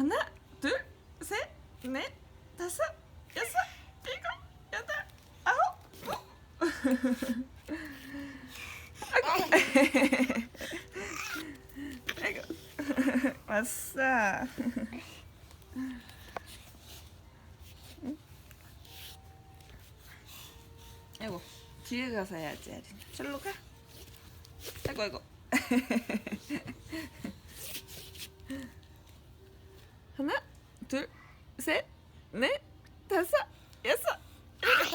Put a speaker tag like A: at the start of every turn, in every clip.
A: 하나, 둘, 셋, 넷, 다섯, 여섯, 일곱, 여덟, 아홉. 아이고. 왔어. 응? 아이고 뒤에 가서 해야지 아린. 절로 가. 아이고 아이고. 하나, 둘, 셋, 넷, 다섯, 여섯, 일곱.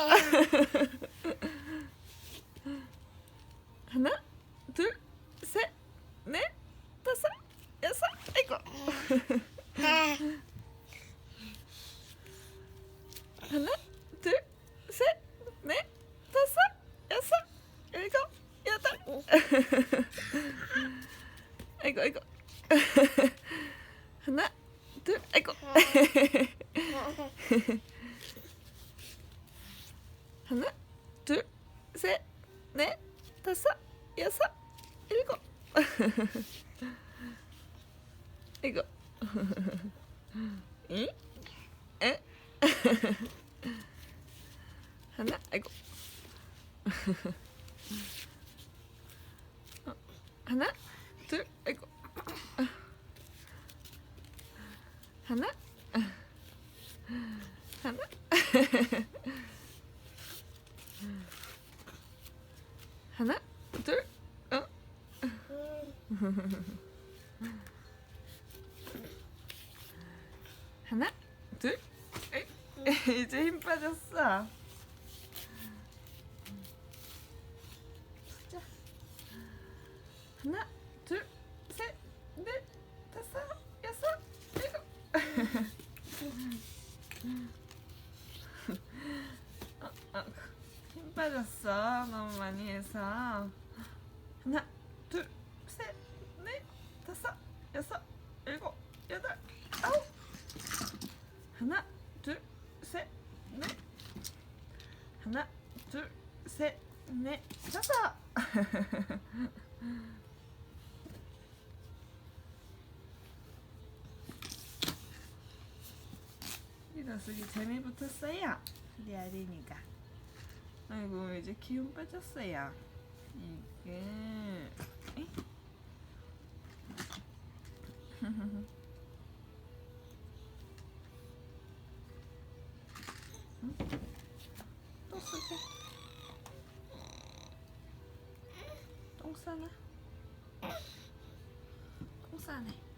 A: 하나, 둘, 셋, 넷, 다섯, 여섯, 아이고. 하나, 둘, 셋, 넷, 다섯, 여섯, 일곱, 여덟. 아이고 아이고. 하나, 둘, 아이고. 하나, 둘, 셋, 넷, 다섯, 여섯, 일곱. 아이고. 응? 에? 하나, 아이고. 어, 하나. 하나, 하나. 둘, 어. 하나, 둘, 이제 힘 빠졌어. 자, 하나, 어, 어, 힘 빠졌어. 너무 많이 해서. 하나, 둘, 셋, 넷, 다섯, 여섯, 일곱, 여덟, 아홉. 하나, 둘, 셋, 넷. 하나, 둘, 셋, 넷, 다섯. 이러쓰기 재미 붙었어요. 우리 아린이가. 아이고 이제 기운 빠졌어요. 이게? 응? 또 쓰게. 똥 싸나? 똥 싸네.